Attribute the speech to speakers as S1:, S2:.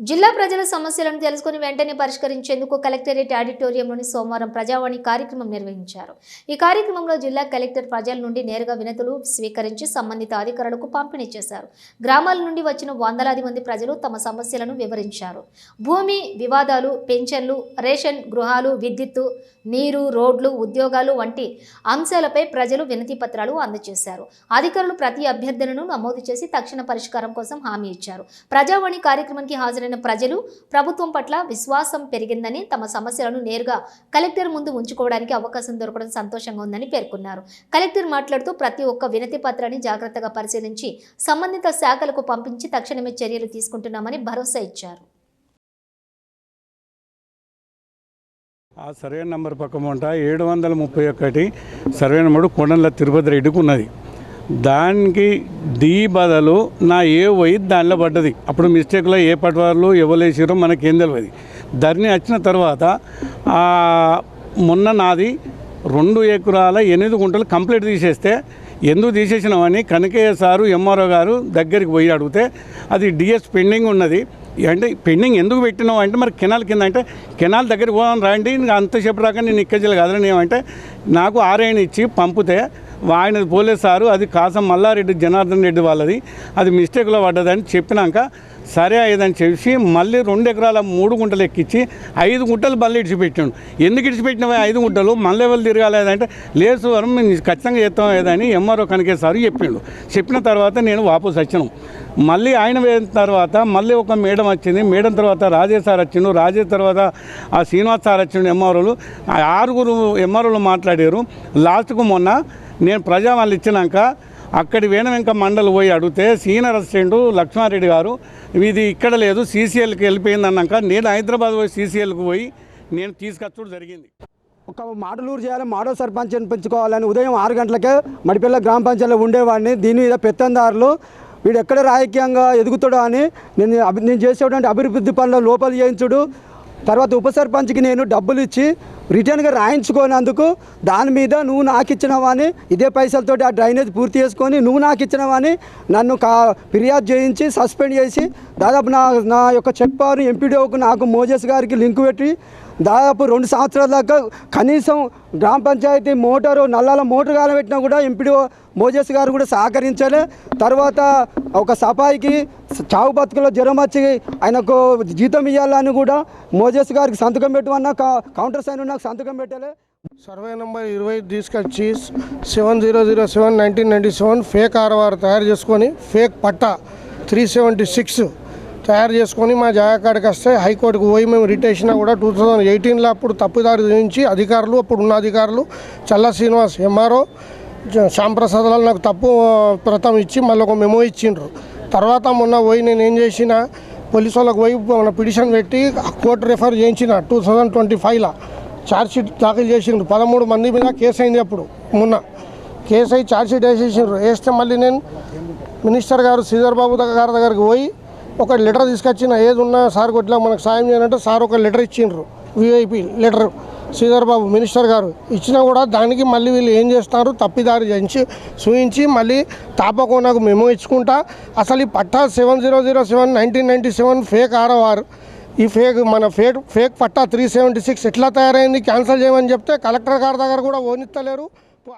S1: జిల్లా ప్రజల సమస్యలను తెలుసుకుని వెంటనే పరిష్కరించేందుకు కలెక్టరేట్ ఆడిటోరియంలోని సోమవారం ప్రజావాణి కార్యక్రమం నిర్వహించారు. ఈ కార్యక్రమంలో జిల్లా కలెక్టర్ ప్రజల నుండి నేరుగా వినతులు స్వీకరించి సంబంధిత అధికారులకు పంపిణీ చేశారు. గ్రామాల నుండి వచ్చిన వందలాది మంది ప్రజలు తమ సమస్యలను వివరించారు. భూమి వివాదాలు పెన్షన్లు రేషన్ గృహాలు విద్యుత్తు నీరు రోడ్లు ఉద్యోగాలు వంటి అంశాలపై ప్రజలు వినతి పత్రాలు అందజేశారు. అధికారులు ప్రతి అభ్యర్థనను నమోదు చేసి తక్షణ పరిష్కారం కోసం హామీ ఇచ్చారు. ప్రజావాణి కార్యక్రమానికి హాజరైన ప్రజలు ప్రభుత్వం పట్ల విశ్వాసం పెరిగిందని తమ సమస్యలను నేరుగా కలెక్టర్ ముందు ఉంచుకోవడానికి అవకాశం దొరకడం సంతోషంగా ఉందని పేర్కొన్నారు. కలెక్టర్ మాట్లాడుతూ ప్రతి ఒక్క వినతి పత్రాన్ని జాగ్రత్తగా పరిశీలించి సంబంధిత శాఖలకు పంపించి తక్షణమే చర్యలు తీసుకుంటున్నామని భరోసా ఇచ్చారు.
S2: ఆ సర్వే నంబర్ పక్కన ఉంటా ఏడు వందల ముప్పై ఒకటి సర్వే నెంబర్ కొండల తిరుపతి రెడ్డికి ఉన్నది. దానికి డి బదులు నా ఏ పోయి దానిలో పడ్డది. అప్పుడు మిస్టేక్లో ఏ పటవాళ్ళు ఎవరేసారో మనకేం తెలియదు ధరణి వచ్చిన తర్వాత మొన్న నాది రెండు ఎకరాల ఎనిమిది గుంటలు కంప్లీట్ తీసేస్తే ఎందుకు తీసేసినామని కనకయ్య సారు ఎంఆర్ఓ గారు దగ్గరికి పోయి అడిగితే అది డిఎస్ పెండింగ్ ఉన్నది. అంటే పెండింగ్ ఎందుకు పెట్టినావు అంటే మరి కెనాల్ కింద అంటే కెనాల్ దగ్గరికి పోదాం రండి ఇంకా అంతసేపు రాక నేను ఇక్కజలు కదలనేమంటే ఏమంటే నాకు ఆర్ఐని ఇచ్చి పంపితే ఆయన పోలీస్ సారు అది కాసం మల్లారెడ్డి జనార్దన్ రెడ్డి వాళ్ళది. అది మిస్టేక్లో పడ్డదని చెప్పినాక సరే అయ్యేదని చెప్పి మళ్ళీ రెండు ఎకరాల మూడు గుంటలు ఎక్కించి ఐదు గుంటలు మళ్ళీ ఇడిచిపెట్టాడు ఎందుకు ఇడిచిపెట్టినవి ఐదు గుంటలు? మళ్ళీ ఎవరు తిరగాలేదంటే లేదు వరం మేము ఖచ్చితంగా చేస్తాం ఏదని ఎంఆర్ఓ కనకే సారు చెప్పిండు చెప్పిన తర్వాత నేను వాపస్ వచ్చాను. మళ్ళీ ఆయన వేసిన తర్వాత మళ్ళీ ఒక మేడం వచ్చింది. మేడం తర్వాత రాజేష్ సార్ వచ్చిండు. రాజేష్ తర్వాత ఆ శ్రీనివాస్ సార్ వచ్చిండు ఎంఆర్ఓలు. ఆరుగురు ఎంఆర్ఓలు మాట్లాడారు. లాస్ట్కు మొన్న నేను ప్రజా వాళ్ళు ఇచ్చినాక అక్కడి వేణవెంక మండలి పోయి అడిగితే సీనియర్ అసిస్టెంట్ లక్ష్మారెడ్డి గారు ఇది ఇక్కడ లేదు సీసీఎల్కి వెళ్ళిపోయింది అన్నాక నేను హైదరాబాద్ పోయి సీసీఎల్కి పోయి నేను తీసుకొచ్చడం జరిగింది.
S3: ఒక మాటలూరు చేయాలి మాడో సర్పంచ్ పెంచుకోవాలని ఉదయం ఆరు గంటలకే మడిపిల్ల గ్రామ పంచాయతీలో ఉండేవాడిని. దీని మీద పెత్తందారులు వీడు ఎక్కడ రాజకీయంగా ఎదుగుతాడో అని నేను నేను చేసేటువంటి అభివృద్ధి పనుల లోపల చేయించుడు. తర్వాత ఉప సర్పంచ్కి నేను డబ్బులు ఇచ్చి రిటర్న్గా రాయించుకోనందుకు దాని మీద నువ్వు నాకు ఇచ్చినవని ఇదే పైసలతోటి ఆ డ్రైనేజ్ పూర్తి చేసుకొని నువ్వు నాకు ఇచ్చినవని నన్ను కా ఫిర్యాదు చేయించి సస్పెండ్ చేసి దాదాపు నా నా యొక్క చెక్ పవర్ ఎంపీడీఓకు నాకు మోజెస్ గారికి లింక్ పెట్టి దాదాపు రెండు సంవత్సరాల దాకా కనీసం గ్రామ పంచాయతీ మోటారు నల్లాల మోటార్ కాలబెట్టినా కూడా ఎంపీడీఓ మోజెస్ గారు కూడా సహకరించలే. తర్వాత ఒక సఫాయికి చావు బతుకులో జ్వరం వచ్చి ఆయనకు జీతం ఇవ్వాలని కూడా మోజెస్ గారికి సంతకం పెట్టమన్నా కౌంటర్ సైన్ ఉన్న నాకు సంతకం పెట్టలే?
S4: సర్వే నెంబర్ ఇరవై తీసుకొచ్చి seven zero zero seven nineteen ninety seven fake RR తయారు చేసుకొని fake patta three seventy six తయారు చేసుకొని మా జాగాకాడికి వస్తే హైకోర్టుకు పోయి మేము రిట్ వేసినా కూడా టూ థౌజండ్ ఎయిటీన్లో అప్పుడు తప్పుదారి చూపించి అధికారులు అప్పుడు ఉన్న అధికారులు చల్ల శ్రీనివాస్ ఎంఆర్ఓ శ్యాంప్రసాద్ లాల్ నాకు తప్పు ప్రతం ఇచ్చి మళ్ళీ ఒక మెమో ఇచ్చిండ్రు. తర్వాత మొన్న పోయి నేను ఏం చేసిన పోలీసు వాళ్ళకి పోయి మన పిటిషన్ పెట్టి కోర్టు రెఫర్ చేయించిన టూ థౌజండ్ ట్వంటీ ఫైవ్లో. ఛార్జ్షీట్ దాఖలు చేసిండ్రు. పదమూడు మంది మీద కేసు అయింది అప్పుడు మొన్న. కేసు అయి ఛార్జ్షీట్ వేసేసిండ్రు. వేస్తే మళ్ళీ నేను మినిస్టర్ గారు శ్రీధర్ బాబు గారి దగ్గరికి పోయి ఒక లెటర్ తీసుకొచ్చిన. ఏది ఉన్నా సార్ కొట్లా మనకు సాయం చేయాలంటే సార్ ఒక లెటర్ ఇచ్చిండ్రు. VIP letter. Sridhar Babu minister garu ఇచ్చినా కూడా దానికి మళ్ళీ వీళ్ళు ఏం చేస్తారు తప్పిదారి చేయించి చూయించి మళ్ళీ తాపకోనకు మెమో ఇచ్చుకుంటా. అసలు ఈ patta seven zero zero seven nineteen ninety seven fake ROR ఈ ఫేక్ మన fake fake patta three seventy six ఎట్లా తయారైంది? క్యాన్సిల్ చేయమని చెప్తే కలెక్టర్ గారి దగ్గర కూడా ఓనిస్తలేరు